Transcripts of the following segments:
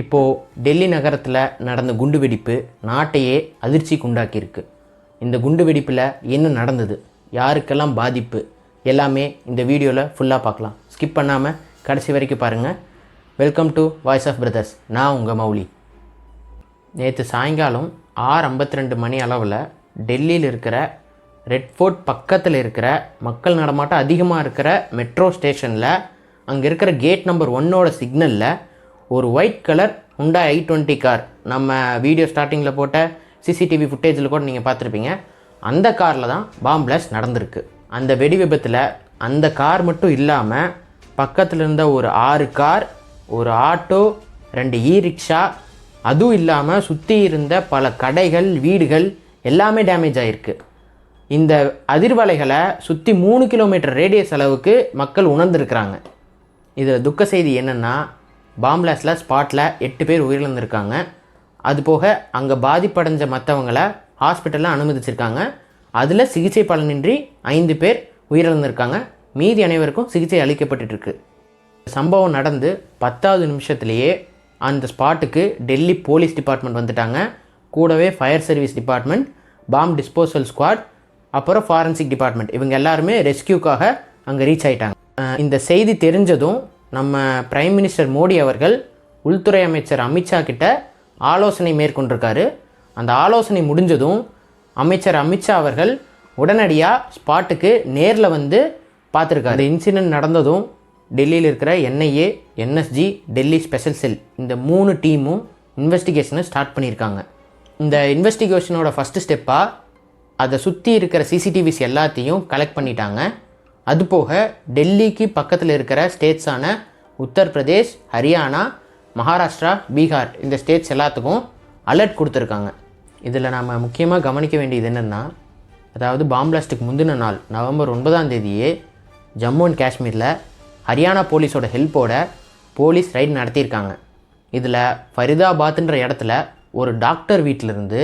இப்போது டெல்லி நகரத்தில் நடந்த குண்டுவெடிப்பு நாட்டையே அதிர்ச்சிக்கு உண்டாக்கியிருக்கு இந்த குண்டுவெடிப்பில் என்ன நடந்தது? யாருக்கெல்லாம் பாதிப்பு? எல்லாமே இந்த வீடியோவில் ஃபுல்லாக பார்க்கலாம். ஸ்கிப் பண்ணாமல் கடைசி வரைக்கும் பாருங்கள் welcome to voice of brothers நான் உங்கள் மௌலி. நேற்று சாயங்காலம் ஆறு ஐம்பத்தி ரெண்டு மணி அளவில் டெல்லியில் இருக்கிற ரெட் ஃபோர்ட் பக்கத்தில் இருக்கிற மக்கள் நடமாட்டம் அதிகமாக இருக்கிற மெட்ரோ ஸ்டேஷனில் அங்கே இருக்கிற கேட் நம்பர் ஒன்னோட சிக்னலில் ஒரு white colour Hyundai I twenty car நம்ம வீடியோ ஸ்டார்டிங்கில் போட்ட சிசிடிவி ஃபுட்டேஜில் கூட நீங்கள் பார்த்துருப்பீங்க. அந்த காரில் தான் பாம் பிளாஸ்ட் நடந்திருக்கு. அந்த வெடி விபத்தில் அந்த கார் மட்டும் இல்லாமல் பக்கத்தில் இருந்த ஒரு ஆறு கார் ஒரு ஆட்டோ ரெண்டு இ ரிக்ஷா அதுவும் இல்லாமல் சுற்றி இருந்த பல கடைகள் வீடுகள் எல்லாமே டேமேஜ் ஆகிருக்கு இந்த அதிர்வலைகளை சுற்றி மூணு கிலோமீட்டர் ரேடியஸ் அளவுக்கு மக்கள் உணர்ந்திருக்கிறாங்க. இதில் துக்க செய்தி என்னென்னா பாம்பிளாஸில் ஸ்பாட்டில் எட்டு பேர் உயிரிழந்திருக்காங்க. அது போக அங்கே பாதிப்படைஞ்ச மற்றவங்கள ஹாஸ்பிட்டலில் அனுமதிச்சிருக்காங்க. அதில் சிகிச்சை பலனின்றி ஐந்து பேர் உயிரிழந்திருக்காங்க. மீதி அனைவருக்கும் சிகிச்சை அளிக்கப்பட்டுருக்கு சம்பவம் நடந்து பத்தாவது நிமிஷத்துலேயே அந்த ஸ்பாட்டுக்கு டெல்லி போலீஸ் டிபார்ட்மெண்ட் வந்துட்டாங்க. கூடவே fire service department bomb disposal squad அப்புறம் ஃபாரன்சிக் டிபார்ட்மெண்ட். இவங்க எல்லாருமே ரெஸ்கியூக்காக அங்கே ரீச் ஆகிட்டாங்க இந்த செய்தி தெரிஞ்சதும் நம்ம பிரைம் மினிஸ்டர் மோடி அவர்கள் உள்துறை அமைச்சர் அமித்ஷா கிட்ட ஆலோசனை மேற்கொண்டிருக்காரு. அந்த ஆலோசனை முடிஞ்சதும் அமைச்சர் அமித்ஷா அவர்கள் உடனடியாக ஸ்பாட்டுக்கு நேரில் வந்து பார்த்துருக்காரு. இன்சிடெண்ட் இன்சிடென்ட் நடந்ததும் டெல்லியில் இருக்கிற NIA NSG Delhi special cell இந்த மூணு டீமும் இன்வெஸ்டிகேஷனை ஸ்டார்ட் பண்ணியிருக்காங்க. இந்த இன்வெஸ்டிகேஷனோட ஃபஸ்ட்டு ஸ்டெப்பாக அதை சுற்றி இருக்கிற சிசிடிவிஸ் எல்லாத்தையும் கலெக்ட் பண்ணிட்டாங்க. அது போக டெல்லிக்கு பக்கத்தில் இருக்கிற ஸ்டேட்ஸான உத்தரப்பிரதேஷ் ஹரியானா மகாராஷ்டிரா பீகார் இந்த ஸ்டேட்ஸ் எல்லாத்துக்கும் அலர்ட் கொடுத்துருக்காங்க. இதில் நாம் முக்கியமாக கவனிக்க வேண்டியது என்னென்னா அதாவது பாம்பிளாஸ்ட்டுக்கு முந்தின நாள் நவம்பர் ஒன்பதாம் தேதியே ஜம்மு அண்ட் காஷ்மீரில் ஹரியானா போலீஸோட ஹெல்ப்போட போலீஸ் ரைடு நடத்தியிருக்காங்க. இதில் ஃபரிதாபாத்ன்ற இடத்துல ஒரு டாக்டர் வீட்டிலிருந்து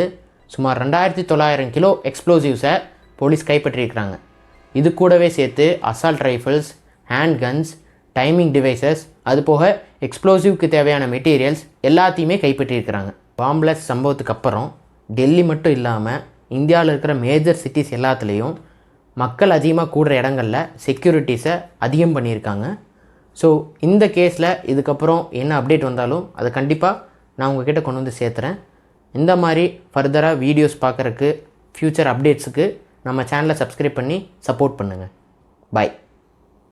சுமார் ரெண்டாயிரத்தி தொள்ளாயிரம் கிலோ எக்ஸ்ப்ளோசிவ்ஸை போலீஸ் கைப்பற்றியிருக்கிறாங்க. இது கூடவே சேர்த்து assault rifles hand guns timing devices அது போக எக்ஸ்ப்ளோசிவ்க்கு தேவையான மெட்டீரியல்ஸ் எல்லாத்தையுமே கைப்பற்றியிருக்கிறாங்க. பாம்ப்ளஸ் சம்பவத்துக்கு அப்புறம் டெல்லி மட்டும் இல்லாமல் இந்தியாவில் இருக்கிற மேஜர் சிட்டிஸ் எல்லாத்துலேயும் மக்கள் அதிகமாக கூடுற இடங்களில் செக்யூரிட்டிஸை அதிகம் பண்ணியிருக்காங்க. ஸோ இந்த கேஸில் இதுக்கப்புறம் என்ன அப்டேட் வந்தாலும் அதை கண்டிப்பாக நான் உங்ககிட்ட கொண்டு வந்து சேர்த்துறேன். இந்த மாதிரி ஃபர்தராக வீடியோஸ் பார்க்குறக்கு ஃப்யூச்சர் அப்டேட்ஸுக்கு நம்ம சேனலை சப்ஸ்கிரைப் பண்ணி சப்போர்ட் பண்ணுங்கள் பாய்